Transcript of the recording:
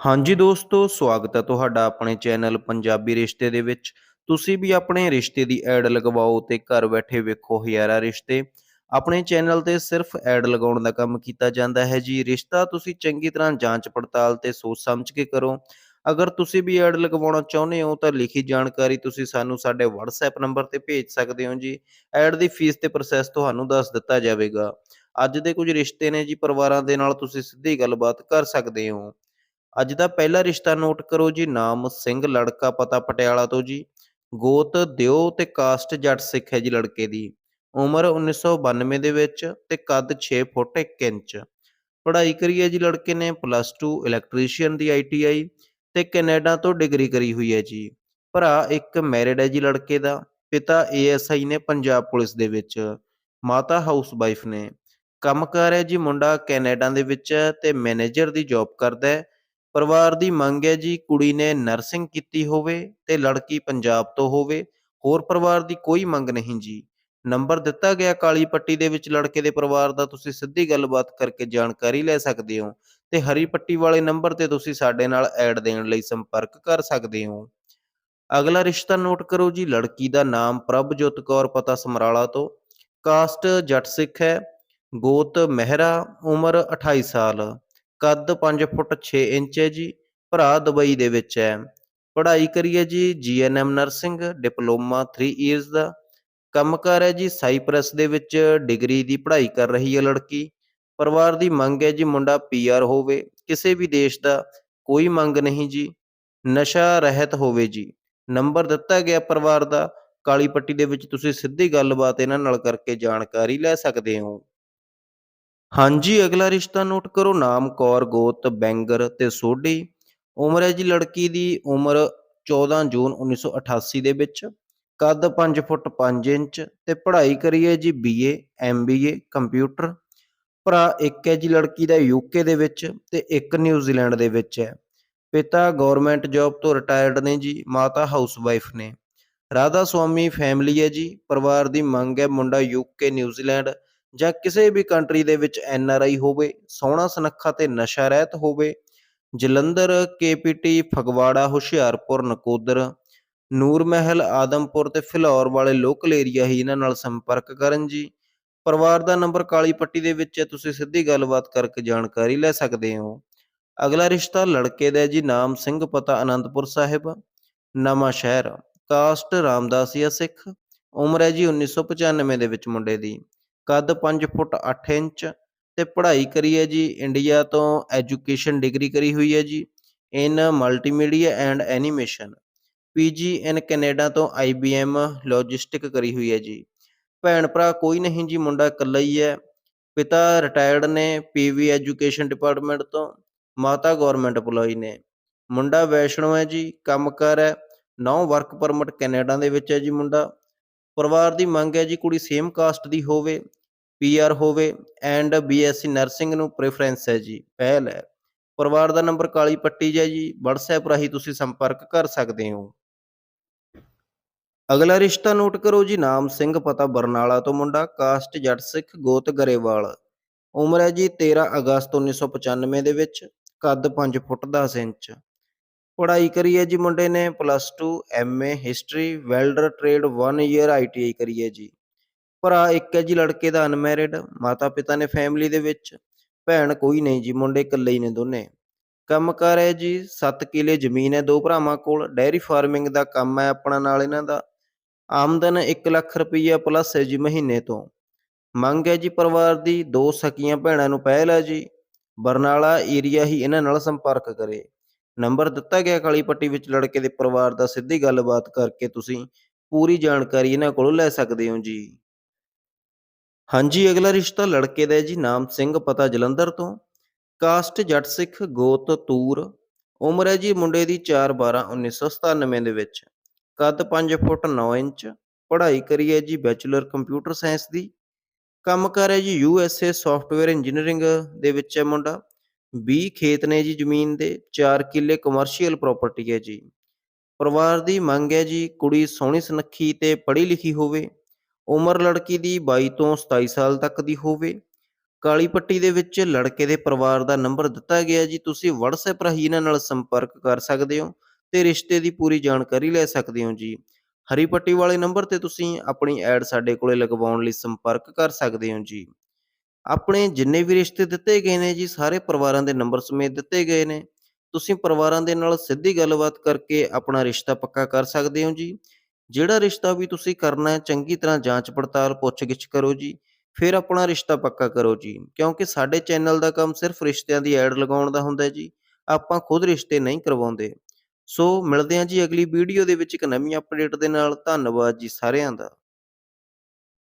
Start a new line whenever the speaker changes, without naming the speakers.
ਹਾਂਜੀ ਦੋਸਤੋ, ਸਵਾਗਤ ਹੈ ਤੁਹਾਡਾ ਆਪਣੇ ਚੈਨਲ ਪੰਜਾਬੀ ਰਿਸ਼ਤੇ ਦੇ ਵਿੱਚ। ਤੁਸੀਂ ਵੀ ਆਪਣੇ ਰਿਸ਼ਤੇ ਦੀ ਐਡ ਲਗਵਾਓ ਤੇ ਘਰ ਬੈਠੇ ਵੇਖੋ ਹਜ਼ਾਰਾਂ ਰਿਸ਼ਤੇ। ਆਪਣੇ ਚੈਨਲ ਤੇ ਸਿਰਫ ਐਡ ਲਗਾਉਣ ਦਾ ਕੰਮ ਕੀਤਾ ਜਾਂਦਾ ਹੈ ਜੀ। ਰਿਸ਼ਤਾ ਤੁਸੀਂ ਚੰਗੀ ਤਰ੍ਹਾਂ ਜਾਂਚ ਪੜਤਾਲ ਤੇ ਸੋਚ ਸਮਝ ਕੇ ਕਰੋ। ਅਗਰ ਤੁਸੀਂ ਵੀ ਐਡ ਲਗਵਾਉਣਾ ਚਾਹੁੰਦੇ ਹੋ ਤਾਂ ਲਿਖੀ ਜਾਣਕਾਰੀ ਤੁਸੀਂ ਸਾਨੂੰ ਸਾਡੇ WhatsApp ਨੰਬਰ ਤੇ ਭੇਜ ਸਕਦੇ ਹੋ ਜੀ। ਐਡ ਦੀ ਫੀਸ ਤੇ ਪ੍ਰੋਸੈਸ ਤੁਹਾਨੂੰ ਦੱਸ ਦਿੱਤਾ ਜਾਵੇਗਾ। ਅੱਜ ਦੇ ਕੁਝ ਰਿਸ਼ਤੇ ਨੇ ਜੀ, ਪਰਿਵਾਰਾਂ ਦੇ ਨਾਲ ਤੁਸੀਂ ਸਿੱਧੀ ਗੱਲਬਾਤ ਕਰ ਸਕਦੇ ਹੋ। ਅੱਜ ਦਾ ਪਹਿਲਾ ਰਿਸ਼ਤਾ ਨੋਟ ਕਰੋ ਜੀ, ਨਾਮ ਸਿੰਘ, ਲੜਕਾ ਪਤਾ ਪਟਿਆਲਾ ਤੋਂ ਜੀ। ਗੋਤ ਦਿਓ ਤੇ ਕਾਸਟ ਜੱਟ ਸਿੱਖ ਹੈ ਜੀ ਲੜਕੇ ਦੀ। ਉਮਰ 1992 ਦੇ ਵਿੱਚ ਤੇ ਕੱਦ 6 ਫੁੱਟ 1 ਇੰਚ। ਪੜ੍ਹਾਈ ਕਰੀ ਹੈ ਜੀ ਲੜਕੇ ਨੇ, ਪਲੱਸ 2 ਇਲੈਕਟ੍ਰੀਸ਼ੀਅਨ ਦੀ ਆਈਟੀਆਈ ਤੇ ਕੈਨੇਡਾ ਤੋਂ ਡਿਗਰੀ ਕਰੀ ਹੋਈ ਹੈ ਜੀ। ਭਰਾ ਇੱਕ ਮੈਰਿਡ ਹੈ ਜੀ ਲੜਕੇ ਦਾ, ਪਿਤਾ ਏਐਸਆਈ ਨੇ ਪੰਜਾਬ ਪੁਲਿਸ ਦੇ ਵਿੱਚ। ਮਾਤਾ ਹਾਊਸ ਵਾਈਫ ਨੇ ਕੰਮਕਾਰ ਹੈ ਜੀ ਮੁੰਡਾ ਕੈਨੇਡਾ ਦੇ ਵਿੱਚ ਹੈ ਤੇ ਮੈਨੇਜਰ ਦੀ ਜੌਬ ਕਰਦਾ ਹੈ। ਪਰਿਵਾਰ ਦੀ ਮੰਗ ਹੈ ਜੀ, ਕੁੜੀ ਨੇ ਨਰਸਿੰਗ ਕੀਤੀ ਹੋਵੇ ਤੇ ਲੜਕੀ ਪੰਜਾਬ ਤੋਂ ਹੋਵੇ, ਹੋਰ ਪਰਿਵਾਰ ਦੀ ਕੋਈ ਮੰਗ ਨਹੀਂ ਜੀ। ਨੰਬਰ ਦਿੱਤਾ ਗਿਆ ਕਾਲੀ ਪੱਟੀ ਦੇ ਵਿੱਚ ਲੜਕੇ ਦੇ ਪਰਿਵਾਰ ਦਾ, ਤੁਸੀਂ ਸਿੱਧੀ ਗੱਲਬਾਤ ਕਰਕੇ ਜਾਣਕਾਰੀ ਲੈ ਸਕਦੇ ਹੋ ਤੇ ਹਰੀ ਪੱਟੀ ਵਾਲੇ ਨੰਬਰ ਤੇ ਤੁਸੀਂ ਸਾਡੇ ਨਾਲ ਐਡ ਦੇਣ ਲਈ ਸੰਪਰਕ ਕਰ ਸਕਦੇ ਹੋ। ਅਗਲਾ ਰਿਸ਼ਤਾ ਨੋਟ ਕਰੋ ਜੀ, ਲੜਕੀ ਦਾ ਨਾਮ ਪ੍ਰਭਜੋਤ ਕੌਰ ਪਤਾ ਸਮਰਾਲਾ ਤੋਂ। ਕਾਸਟ ਜੱਟ ਸਿੱਖ ਹੈ, ਗੋਤ ਮਹਿਰਾ, ਉਮਰ 28 ਸਾਲ। ਕੱਦ 5 ਫੁੱਟ 6 ਇੰਚ ਹੈ ਜੀ, ਭਰਾ ਦੁਬਈ ਦੇ ਵਿੱਚ ਹੈ। ਪੜ੍ਹਾਈ ਕਰੀਏ ਜੀ ਜੀਐਨਐਮ ਨਰਸਿੰਗ ਡਿਪਲੋਮਾ 3 ਇਅਰਸ ਦਾ। ਕੰਮਕਾਰ ਹੈ ਜੀ ਸਾਈਪ੍ਰਸ ਦੇ ਵਿੱਚ ਡਿਗਰੀ ਦੀ ਪੜ੍ਹਾਈ ਕਰ ਰਹੀ ਹੈ ਲੜਕੀ। ਪਰਿਵਾਰ ਦੀ ਮੰਗ ਹੈ ਜੀ, ਮੁੰਡਾ ਪੀਆਰ ਹੋਵੇ। ਕਿਸੇ ਵੀ ਦੇਸ਼ ਦਾ ਕੋਈ ਮੰਗ ਨਹੀਂ ਜੀ। ਨਸ਼ਾ ਰਹਿਤ ਹੋਵੇ ਜੀ। ਨੰਬਰ ਦਿੱਤਾ ਗਿਆ ਪਰਿਵਾਰ ਦਾ। ਕਾਲੀ ਪੱਟੀ ਦੇ ਵਿੱਚ ਤੁਸੀਂ ਸਿੱਧੀ ਗੱਲਬਾਤ ਇਹਨਾਂ ਨਾਲ ਕਰਕੇ ਜਾਣਕਾਰੀ ਲੈ ਸਕਦੇ ਹੋ। ਹਾਂਜੀ, ਅਗਲਾ ਰਿਸ਼ਤਾ ਨੋਟ ਕਰੋ। ਨਾਮ ਕੌਰ, ਗੋਤ, ਬੈਂਗਰ ਤੇ ਸੋਢੀ। ਉਮਰ ਹੈ ਜੀ ਲੜਕੀ ਦੀ ਉਮਰ 14 ਜੂਨ 1988 ਦੇ ਵਿੱਚ। ਕੱਦ 5 ਫੁੱਟ 5 ਇੰਚ ਤੇ ਪੜ੍ਹਾਈ ਕਰੀ ਹੈ ਜੀ ਬੀਏ ਐਮਬੀਏ ਕੰਪਿਊਟਰ। ਭਰਾ ਇੱਕ ਹੈ ਜੀ ਲੜਕੀ ਦਾ ਯੂਕੇ ਦੇ ਵਿੱਚ ਤੇ ਇੱਕ ਨਿਊਜ਼ੀਲੈਂਡ ਦੇ ਵਿੱਚ ਹੈ। ਪਿਤਾ ਗਵਰਨਮੈਂਟ ਜੌਬ ਤੋਂ ਰਿਟਾਇਰਡ ਨੇ ਜੀ, ਮਾਤਾ ਹਾਊਸਵਾਈਫ ਨੇ। ਰਾਧਾ ਸਵਾਮੀ ਫੈਮਿਲੀ ਹੈ ਜੀ, ਪਰਿਵਾਰ ਦੀ ਮੰਗ ਹੈ ਮੁੰਡਾ ਯੂਕੇ ਨਿਊਜ਼ੀਲੈਂਡ ਜਾਂ ਕਿਸੇ ਵੀ ਕੰਟਰੀ ਦੇ ਵਿੱਚ ਐਨ ਆਰ ਆਈ ਹੋਵੇ, ਸੋਹਣਾ ਸੁਨੱਖਾ ਤੇ ਨਸ਼ਾ ਰਹਿਤ ਹੋਵੇ, ਜਲੰਧਰ ਕੇਪੀਟੀ ਫਗਵਾੜਾ, ਹੁਸ਼ਿਆਰਪੁਰ, ਨਕੋਦਰ, ਨੂਰ ਮਹਿਲ, ਆਦਮਪੁਰ ਤੇ ਫਿਲੌਰ ਵਾਲੇ ਲੋਕਲ ਏਰੀਆ ਹੀ ਇਹਨਾਂ ਨਾਲ ਸੰਪਰਕ ਕਰਨ ਜੀ। ਪਰਿਵਾਰ ਦਾ ਨੰਬਰ ਕਾਲੀ ਪੱਟੀ ਦੇ ਵਿੱਚ ਹੈ, ਤੁਸੀਂ ਸਿੱਧੀ ਗੱਲਬਾਤ ਕਰਕੇ ਜਾਣਕਾਰੀ ਲੈ ਸਕਦੇ ਹੋ। ਅਗਲਾ ਰਿਸ਼ਤਾ ਲੜਕੇ ਦਾ ਜੀ, ਨਾਮ ਸਿੰਘ, ਪਤਾ ਅਨੰਦਪੁਰ ਸਾਹਿਬ, ਨਵਾਂ ਸ਼ਹਿਰ। ਕਾਸਟ ਰਾਮਦਾਸੀਆ ਸਿੱਖ, ਉਮਰ ਹੈ ਜੀ 1995 ਦੇ ਵਿੱਚ ਮੁੰਡੇ ਦੀ। ਕੱਦ 5 ਫੁੱਟ 8 ਇੰਚ ਤੇ ਪੜ੍ਹਾਈ ਕਰੀ ਹੈ ਜੀ, ਇੰਡੀਆ ਤੋਂ ਐਜੂਕੇਸ਼ਨ ਡਿਗਰੀ ਕਰੀ ਹੋਈ ਹੈ ਜੀ, in multimedia and animation. PG in Canada ਤੋਂ ਆਈਬੀਐਮ ਲੌਜਿਸਟਿਕ ਕਰੀ ਹੋਈ ਹੈ ਜੀ। ਭੈਣ ਭਰਾ ਕੋਈ ਨਹੀਂ ਜੀ, ਮੁੰਡਾ ਇਕੱਲਾ ਹੀ ਹੈ। ਪਿਤਾ ਰਿਟਾਇਰਡ ਨੇ ਪੀਵੀ ਐਜੂਕੇਸ਼ਨ ਡਿਪਾਰਟਮੈਂਟ ਤੋਂ, ਮਾਤਾ ਗਵਰਨਮੈਂਟ EMPLOYE ਨੇ। ਮੁੰਡਾ ਵੈਸ਼ਨੋ ਹੈ ਜੀ, ਕੰਮਕਾਰ ਹੈ। ਨੌ ਵਰਕ ਪਰਮਿਟ ਕੈਨੇਡਾ ਦੇ ਵਿੱਚ ਹੈ ਜੀ ਮੁੰਡਾ। ਪਰਿਵਾਰ ਦੀ ਮੰਗ ਹੈ ਜੀ ਕੁੜੀ ਸੇਮ ਕਾਸਟ ਦੀ ਹੋਵੇ। ਪੀਆਰ ਹੋਵੇ ਐਂਡ ਬੀਐਸਸੀ ਨਰਸਿੰਗ ਨੂੰ ਪ੍ਰੈਫਰੈਂਸ ਹੈ ਜੀ, ਪਹਿਲ ਹੈ। ਪਰਿਵਾਰ ਦਾ ਨੰਬਰ ਕਾਲੀ ਪੱਟੀ ਹੈ ਜੀ, WhatsApp ਰਾਹੀਂ ਤੁਸੀਂ ਸੰਪਰਕ ਕਰ ਸਕਦੇ ਹੋ। ਅਗਲਾ ਰਿਸ਼ਤਾ ਨੋਟ ਕਰੋ ਜੀ, ਨਾਮ ਸਿੰਘ ਪਤਾ ਬਰਨਾਲਾ ਤੋਂ ਮੁੰਡਾ, ਕਾਸਟ ਜੱਟ ਸਿੱਖ ਗੋਤ ਗਰੇਵਾਲ। ਉਮਰ ਹੈ ਜੀ 13 ਅਗਸਤ 1995 ਦੇ ਵਿੱਚ, ਕੱਦ 5 ਫੁੱਟ 10 ਇੰਚ। ਪੜ੍ਹਾਈ ਕਰੀ ਹੈ ਜੀ ਮੁੰਡੇ ਨੇ plus 2 MA history welder trade 1 year ITI ਕਰੀ ਹੈ ਜੀ। ਭਰਾ ਇੱਕ ਹੈ ਜੀ ਲੜਕੇ ਦਾ ਅਨਮੈਰਿਡ ਮਾਤਾ ਪਿਤਾ ਨੇ ਫੈਮਿਲੀ ਦੇ ਵਿੱਚ, ਭੈਣ ਕੋਈ ਨਹੀਂ ਜੀ, ਮੁੰਡੇ ਇਕੱਲੇ ਹੀ ਨੇ ਦੋਨੇ। ਕੰਮ ਕੰਮਕਾਰ ਹੈ ਜੀ 7 ਕਿਲੇ ਜ਼ਮੀਨ ਹੈ, ਦੋ ਭਰਾਵਾਂ ਕੋਲ ਡੈਰੀ ਫਾਰਮਿੰਗ ਦਾ ਕੰਮ ਹੈ ਆਪਣਾ ਨਾਲ ਇਹਨਾਂ ਦਾ। ਆਮਦਨ 1 ਲੱਖ ਰੁਪਈਆ ਪਲੱਸ ਹੈ ਜੀ ਮਹੀਨੇ ਤੋਂ। ਮੰਗ ਹੈ ਜੀ ਪਰਿਵਾਰ ਦੀ, ਦੋ ਸਕੀਆਂ ਭੈਣਾਂ ਨੂੰ ਪਹਿਲ ਹੈ ਜੀ। ਬਰਨਾਲਾ ਏਰੀਆ ਹੀ ਇਹਨਾਂ ਨਾਲ ਸੰਪਰਕ ਕਰੇ। ਨੰਬਰ ਦਿੱਤਾ ਗਿਆ ਕਾਲੀ ਪੱਟੀ ਵਿੱਚ ਲੜਕੇ ਦੇ ਪਰਿਵਾਰ ਦਾ ਸਿੱਧੀ ਗੱਲਬਾਤ ਕਰਕੇ ਤੁਸੀਂ ਪੂਰੀ ਜਾਣਕਾਰੀ ਇਹਨਾਂ ਕੋਲੋਂ ਲੈ ਸਕਦੇ ਹੋ ਜੀ। ਹਾਂਜੀ, ਅਗਲਾ ਰਿਸ਼ਤਾ ਲੜਕੇ ਦਾ ਜੀ, ਨਾਮ ਸਿੰਘ, ਪਤਾ ਜਲੰਧਰ ਤੋਂ। ਕਾਸਟ, ਜੱਟ ਸਿੱਖ, ਗੋਤ, ਤੂਰ। ਉਮਰ ਹੈ ਜੀ ਮੁੰਡੇ ਦੀ 4 12 1997 ਦੇ ਵਿੱਚ। ਕੱਦ 5 ਫੁੱਟ 9 ਇੰਚ। ਪੜ੍ਹਾਈ ਕਰੀ ਹੈ ਜੀ ਬੈਚਲਰ ਕੰਪਿਊਟਰ ਸਾਇੰਸ ਦੀ। ਕੰਮ ਕਰ ਹੈ ਜੀ U S A software engineering ਦੇ ਵਿੱਚ ਹੈ ਮੁੰਡਾ। 20 ਖੇਤ ਨੇ ਜੀ ਜ਼ਮੀਨ ਦੇ 4 ਕਿੱਲੇ ਕਮਰਸ਼ੀਅਲ ਪ੍ਰਾਪਰਟੀ ਹੈ ਜੀ। ਪਰਿਵਾਰ ਦੀ ਮੰਗ ਹੈ ਜੀ ਕੁੜੀ ਸੋਹਣੀ ਸੁਨੱਖੀ ਤੇ ਪੜ੍ਹੀ ਲਿਖੀ ਹੋਵੇ। ਉਮਰ ਲੜਕੀ ਦੀ 22 ਤੋਂ 27 ਸਾਲ ਤੱਕ ਦੀ ਹੋਵੇ। ਕਾਲੀ ਪੱਟੀ ਦੇ ਵਿੱਚ ਲੜਕੇ ਦੇ ਪਰਿਵਾਰ ਦਾ ਨੰਬਰ ਦਿੱਤਾ ਗਿਆ ਜੀ। ਤੁਸੀਂ WhatsApp ਰਾਹੀਂ ਇਹਨਾਂ ਨਾਲ ਸੰਪਰਕ ਕਰ ਸਕਦੇ ਹੋ ਤੇ ਰਿਸ਼ਤੇ ਦੀ ਪੂਰੀ ਜਾਣਕਾਰੀ ਲੈ ਸਕਦੇ ਹੋ ਜੀ। ਹਰੀ ਪੱਟੀ ਵਾਲੇ ਨੰਬਰ ਤੇ ਤੁਸੀਂ ਆਪਣੀ ਐਡ ਸਾਡੇ ਕੋਲੇ ਲਗਵਾਉਣ ਲਈ ਸੰਪਰਕ ਕਰ ਸਕਦੇ ਹੋ ਜੀ। ਆਪਣੇ ਜਿੰਨੇ ਵੀ ਰਿਸ਼ਤੇ ਦਿੱਤੇ ਗਏ ਨੇ ਜੀ, ਸਾਰੇ ਪਰਿਵਾਰਾਂ ਦੇ ਨੰਬਰ ਸਮੇਤ ਦਿੱਤੇ ਗਏ ਨੇ। ਤੁਸੀਂ ਪਰਿਵਾਰਾਂ ਦੇ ਨਾਲ ਸਿੱਧੀ ਗੱਲਬਾਤ ਕਰਕੇ ਆਪਣਾ ਰਿਸ਼ਤਾ ਪੱਕਾ ਕਰ ਸਕਦੇ ਹੋ ਜੀ। ਜਿਹੜਾ ਰਿਸ਼ਤਾ ਵੀ ਤੁਸੀਂ ਕਰਨਾ ਹੈ, ਚੰਗੀ ਤਰ੍ਹਾਂ ਜਾਂਚ ਪੜਤਾਲ, ਪੁੱਛਗਿੱਛ ਕਰੋ ਜੀ। ਫਿਰ ਆਪਣਾ ਰਿਸ਼ਤਾ ਪੱਕਾ ਕਰੋ ਜੀ। ਕਿਉਂਕਿ ਸਾਡੇ ਚੈਨਲ ਦਾ ਕੰਮ ਸਿਰਫ ਰਿਸ਼ਤਿਆਂ ਦੀ ਐਡ ਲਗਾਉਣ ਦਾ ਹੁੰਦਾ ਹੈ ਜੀ। ਆਪਾਂ ਖੁਦ ਰਿਸ਼ਤੇ ਨਹੀਂ ਕਰਵਾਉਂਦੇ। ਸੋ ਮਿਲਦੇ ਹਾਂ ਜੀ ਅਗਲੀ ਵੀਡੀਓ ਦੇ ਵਿੱਚ ਇੱਕ ਨਵੀਂ ਅਪਡੇਟ ਦੇ ਨਾਲ। ਧੰਨਵਾਦ ਜੀ ਸਾਰਿਆਂ ਦਾ।